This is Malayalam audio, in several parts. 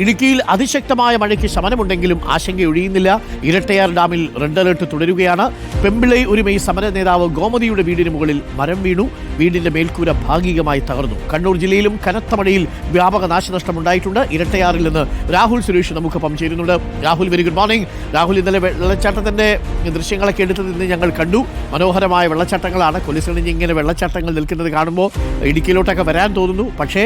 ഇടുക്കിയിൽ അതിശക്തമായ മഴയ്ക്ക് ശമനമുണ്ടെങ്കിലും ആശങ്ക ഒഴിയുന്നില്ല. ഇരട്ടയാർ ഡാമിൽ റെഡ് അലേർട്ട് തുടരുകയാണ്. പെമ്പിളൈ ഒരുമൈ സമര നേതാവ് ഗോമതിയുടെ വീടിന് മുകളിൽ മരം വീണു. വീടിന്റെ മേൽക്കൂര ഭാഗികമായി തകർന്നു. കണ്ണൂർ ജില്ലയിലും കനത്ത മഴയിൽ വ്യാപക നാശനഷ്ടമുണ്ടായിട്ടുണ്ട്. ഇരട്ടയാറിൽ നിന്ന് രാഹുൽ സുരേഷ് നമുക്കൊപ്പം ചേരുന്നുണ്ട് Rahul very good morning Rahul ഇന്നലെ വെള്ളച്ചാട്ടത്തിന്റെ ദൃശ്യങ്ങളൊക്കെ എടുത്തത് ഇന്ന് ഞങ്ങൾ കണ്ടു. മനോഹരമായ വെള്ളച്ചാട്ടങ്ങളാണ്. കൊലിസണിഞ്ഞ് ഇങ്ങനെ വെള്ളച്ചാട്ടങ്ങൾ നിൽക്കുന്നത് കാണുമ്പോൾ ഇടുക്കിയിലോട്ടൊക്കെ വരാൻ തോന്നുന്നു. പക്ഷേ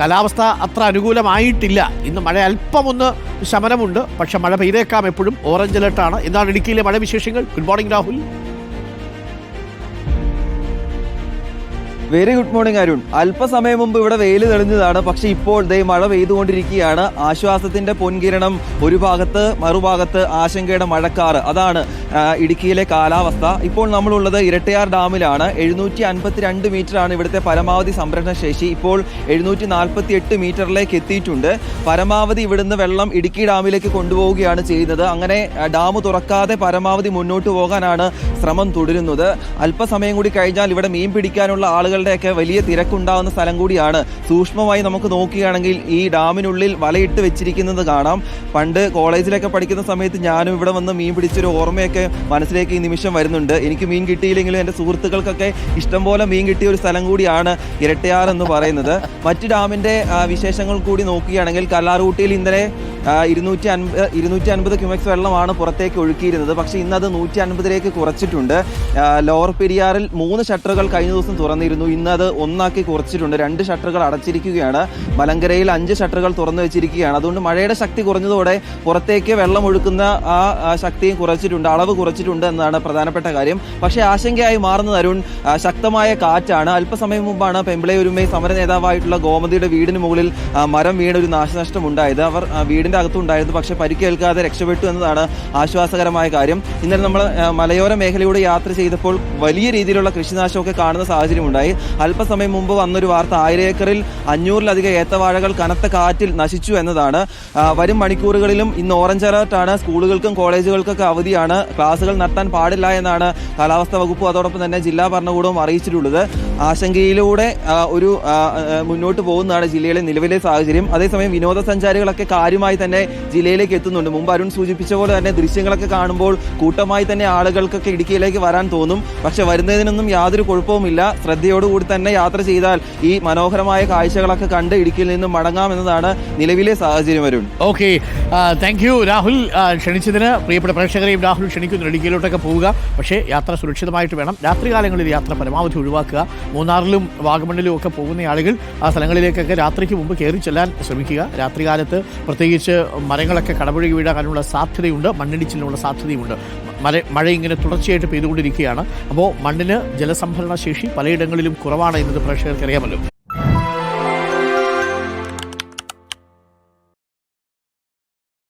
കാലാവസ്ഥ അത്ര അനുകൂലമായിട്ടില്ല. ഇന്ന് മഴ അല്പമൊന്ന് ശമനമുണ്ട്. പക്ഷെ മഴ പെയ്തേക്കാം എപ്പോഴും. ഓറഞ്ച് അലർട്ടാണ്. എന്താണ് ഇടുക്കിയിലെ മഴ വിശേഷങ്ങൾ good morning Rahul. Very good morning Arun അല്പസമയം മുമ്പ് ഇവിടെ വെയിൽ തെളിഞ്ഞതാണ്. പക്ഷെ ഇപ്പോൾ ദേ മഴ പെയ്തുകൊണ്ടിരിക്കുകയാണ്. ആശ്വാസത്തിന്റെ പൊൻകിരണം ഒരു ഭാഗത്ത് മറുഭാഗത്ത് ആശങ്കയുടെ മഴക്കാറ്. അതാണ് ഇടുക്കിയിലെ കാലാവസ്ഥ. ഇപ്പോൾ നമ്മളുള്ളത് ഇരട്ടയാർ ഡാമിലാണ്. എഴുന്നൂറ്റി അൻപത്തിരണ്ട് മീറ്ററാണ് ഇവിടുത്തെ പരമാവധി സംരക്ഷണ ശേഷി. ഇപ്പോൾ എഴുന്നൂറ്റി നാൽപ്പത്തി എട്ട് മീറ്ററിലേക്ക് എത്തിയിട്ടുണ്ട്. പരമാവധി ഇവിടുന്ന് വെള്ളം ഇടുക്കി ഡാമിലേക്ക് കൊണ്ടുപോവുകയാണ് ചെയ്യുന്നത്. അങ്ങനെ ഡാം തുറക്കാതെ പരമാവധി മുന്നോട്ട് പോകാനാണ് ശ്രമം തുടരുന്നത്. അല്പസമയം കൂടി കഴിഞ്ഞാൽ ഇവിടെ മീൻ പിടിക്കാനുള്ള ആളുകളുടെയൊക്കെ വലിയ തിരക്കുണ്ടാകുന്ന സ്ഥലം കൂടിയാണ്. സൂക്ഷ്മമായി നമുക്ക് നോക്കുകയാണെങ്കിൽ ഈ ഡാമിനുള്ളിൽ വലയിട്ട് വെച്ചിരിക്കുന്നത് കാണാം. പണ്ട് കോളേജിലൊക്കെ പഠിക്കുന്ന സമയത്ത് ഞാനും ഇവിടെ വന്ന് മീൻ പിടിച്ചൊരു ഓർമ്മയൊക്കെ മനസ്സിലേക്ക് ഈ നിമിഷം വരുന്നുണ്ട്. എനിക്ക് മീൻ കിട്ടിയില്ലെങ്കിലും എന്റെ സുഹൃത്തുക്കൾക്കൊക്കെ ഇഷ്ടംപോലെ മീൻ കിട്ടിയ ഒരു സ്ഥലം കൂടിയാണ് ഇരട്ടയാർ എന്ന് പറയുന്നത്. മറ്റ് ഡാമിന്റെ വിശേഷങ്ങൾ കൂടി നോക്കുകയാണെങ്കിൽ കല്ലാറൂട്ടിയിൽ ഇന്നലെ ഇരുന്നൂറ്റി അൻപത് ഇരുന്നൂറ്റി അൻപത് ക്യുമെക്സ് വെള്ളമാണ് പുറത്തേക്ക് ഒഴുക്കിയിരുന്നത്. പക്ഷേ ഇന്ന് അത് നൂറ്റി അൻപതിലേക്ക് കുറച്ചിട്ടുണ്ട് ലോവർ പെരിയാറിൽ മൂന്ന് ഷട്ടറുകൾ കഴിഞ്ഞ ദിവസം തുറന്നിരുന്നു. ഇന്ന് അത് ഒന്നാക്കി കുറച്ചിട്ടുണ്ട്. രണ്ട് ഷട്ടറുകൾ അടച്ചിരിക്കുകയാണ്. മലങ്കരയിൽ അഞ്ച് ഷട്ടറുകൾ തുറന്നു വെച്ചിരിക്കുകയാണ്. അതുകൊണ്ട് മഴയുടെ ശക്തി കുറഞ്ഞതോടെ പുറത്തേക്ക് വെള്ളം ഒഴുക്കുന്ന ആ ശക്തിയും കുറച്ചിട്ടുണ്ട്. അളവ് കുറച്ചിട്ടുണ്ട് എന്നതാണ് പ്രധാനപ്പെട്ട കാര്യം. പക്ഷേ ആശങ്കയായി മാറുന്നത് അരുൺ ശക്തമായ കാറ്റാണ്. അല്പസമയം മുമ്പാണ് പെമ്പിളയൊരുമൈ സമര നേതാവായിട്ടുള്ള ഗോമതിയുടെ വീടിന് മുകളിൽ മരം വീണ ഒരു നാശനഷ്ടം ഉണ്ടായത് അവർ വീടിന്റെ അകത്തുണ്ടായിരുന്നു. പക്ഷേ പരിക്കേൽക്കാതെ രക്ഷപ്പെട്ടു എന്നതാണ് ആശ്വാസകരമായ കാര്യം. ഇന്നലെ നമ്മൾ മലയോര മേഖലയിലൂടെ യാത്ര ചെയ്തപ്പോൾ വലിയ രീതിയിലുള്ള കൃഷിനാശമൊക്കെ കാണുന്ന സാഹചര്യം ഉണ്ടായി അല്പസമയം മുമ്പ് വന്നൊരു വാർത്ത. ആയിരം ഏക്കറിൽ അഞ്ഞൂറിലധികം ഏത്തവാഴകൾ കനത്ത കാറ്റിൽ നശിച്ചു എന്നതാണ്. വരും മണിക്കൂറുകളിലും ഇന്ന് ഓറഞ്ച് അലർട്ടാണ് സ്കൂളുകൾക്കും കോളേജുകൾക്കൊക്കെ അവധിയാണ്. ക്ലാസുകൾ നടത്താൻ പാടില്ല എന്നാണ് കാലാവസ്ഥാ വകുപ്പും അതോടൊപ്പം തന്നെ ജില്ലാ ഭരണകൂടവും അറിയിച്ചിട്ടുള്ളത്. ആശങ്കയിലൂടെ ഒരു മുന്നോട്ട് പോകുന്നതാണ് ജില്ലയിലെ നിലവിലെ സാഹചര്യം. അതേസമയം വിനോദസഞ്ചാരികളൊക്കെ കാര്യമായി തന്നെ ജില്ലയിലേക്ക് എത്തുന്നുണ്ട്. മുമ്പ് അരുൺ സൂചിപ്പിച്ച പോലെ തന്നെ ദൃശ്യങ്ങളൊക്കെ കാണുമ്പോൾ കൂട്ടമായി തന്നെ ആളുകൾക്കൊക്കെ ഇടുക്കിയിലേക്ക് വരാൻ തോന്നും. പക്ഷെ വരുന്നതിനൊന്നും യാതൊരു കുഴപ്പവുമില്ല. ശ്രദ്ധയോടുകൂടി തന്നെ യാത്ര ചെയ്താൽ ഈ മനോഹരമായ കാഴ്ചകളൊക്കെ കണ്ട് ഇടുക്കിയിൽ നിന്നും മടങ്ങാമെന്നതാണ് നിലവിലെ സാഹചര്യം വരും ഓക്കെ. Thank you Rahul. ക്ഷണിച്ചതിന് പ്രിയപ്പെട്ട പ്രേക്ഷകരെയും രാഹുൽ ക്ഷണിക്കുന്നു. ഇടുക്കിയിലോട്ടൊക്കെ പോവുക. പക്ഷേ യാത്ര സുരക്ഷിതമായിട്ട് വേണം. രാത്രികാലങ്ങളിൽ യാത്ര പരമാവധി ഒഴിവാക്കുക. മൂന്നാറിലും വാഗമണ്ണിലും ഒക്കെ പോകുന്ന ആളുകൾ ആ സ്ഥലങ്ങളിലേക്കൊക്കെ രാത്രിക്ക് മുമ്പ് കയറി ചെല്ലാൻ ശ്രമിക്കുക. രാത്രികാലത്ത് പ്രത്യേകിച്ച് മരങ്ങളൊക്കെ കടപുഴകി വീഴാനുള്ള സാധ്യതയുണ്ട്. മണ്ണിടിച്ചിലിനുള്ള സാധ്യതയുമുണ്ട്. മഴ മഴ ഇങ്ങനെ തുടർച്ചയായിട്ട് പെയ്തുകൊണ്ടിരിക്കുകയാണ്. അപ്പോൾ മണ്ണിന് ജലസംഭരണ ശേഷി പലയിടങ്ങളിലും കുറവാണ് എന്നത് പ്രേക്ഷകർക്ക് അറിയാമല്ലോ